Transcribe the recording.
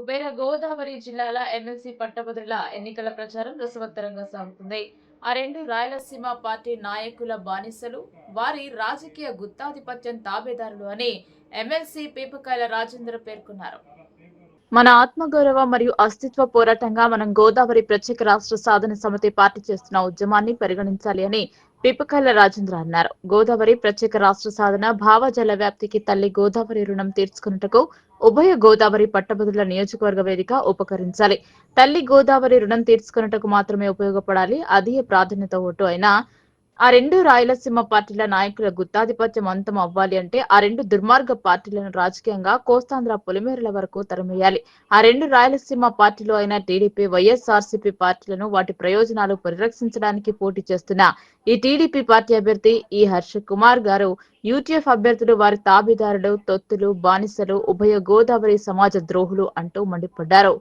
ఉభయ గోదావరి జిల్లాల ఎమ్మెల్సీ పట్టభద్రుల ఎన్నికల ప్రచారం రసవత్తరంగా సాగుతుంది. ఆ రెండు రాయలసీమ పార్టీ నాయకుల బానిసలు వారి రాజకీయ గుత్తాధిపత్యం తాబేదారులు అని ఎమ్మెల్సీ పీపకాయల రాజేంద్ర పేర్కొన్నారు. మన ఆత్మగౌరవ మరియు అస్తిత్వ పోరాటంగా మనం గోదావరి ప్రత్యేక రాష్ట్ర సాధన సమితి పార్టీ చేస్తున్న ఉద్యమాన్ని పరిగణించాలి అని పిపకాయల రాజేంద్ర అన్నారు. గోదావరి ప్రత్యేక రాష్ట్ర సాధన భావజల వ్యాప్తికి తల్లి గోదావరి రుణం తీర్చుకున్నట్టుకు ఉభయ గోదావరి పట్టభద్రుల నియోజకవర్గ వేదిక ఉపకరించాలి. తల్లి గోదావరి రుణం తీర్చుకున్నట్టుకు మాత్రమే ఉపయోగపడాలి. అదే ప్రాధాన్యత ఓటు అయినా ఆ రెండు రాయలసీమ పార్టీల నాయకుల గుత్తాధిపత్యం అంతం అవ్వాలి అంటే ఆ రెండు దుర్మార్గ పార్టీలను రాజకీయంగా కోస్తాంధ్ర పొలిమేరల వరకు తరమేయాలి. ఆ రెండు రాయలసీమ పార్టీలు అయిన టీడీపీ వైఎస్ఆర్సీపీ పార్టీలను వాటి ప్రయోజనాలు పరిరక్షించడానికి పోటీ చేస్తున్న ఈ టీడీపీ పార్టీ అభ్యర్థి ఈ హర్ష కుమార్ గారు యూటీఎఫ్ అభ్యర్థులు వారి తాబేదారులు తొత్తులు బానిసలు ఉభయ గోదావరి సమాజ ద్రోహులు అంటూ మండిపడ్డారు.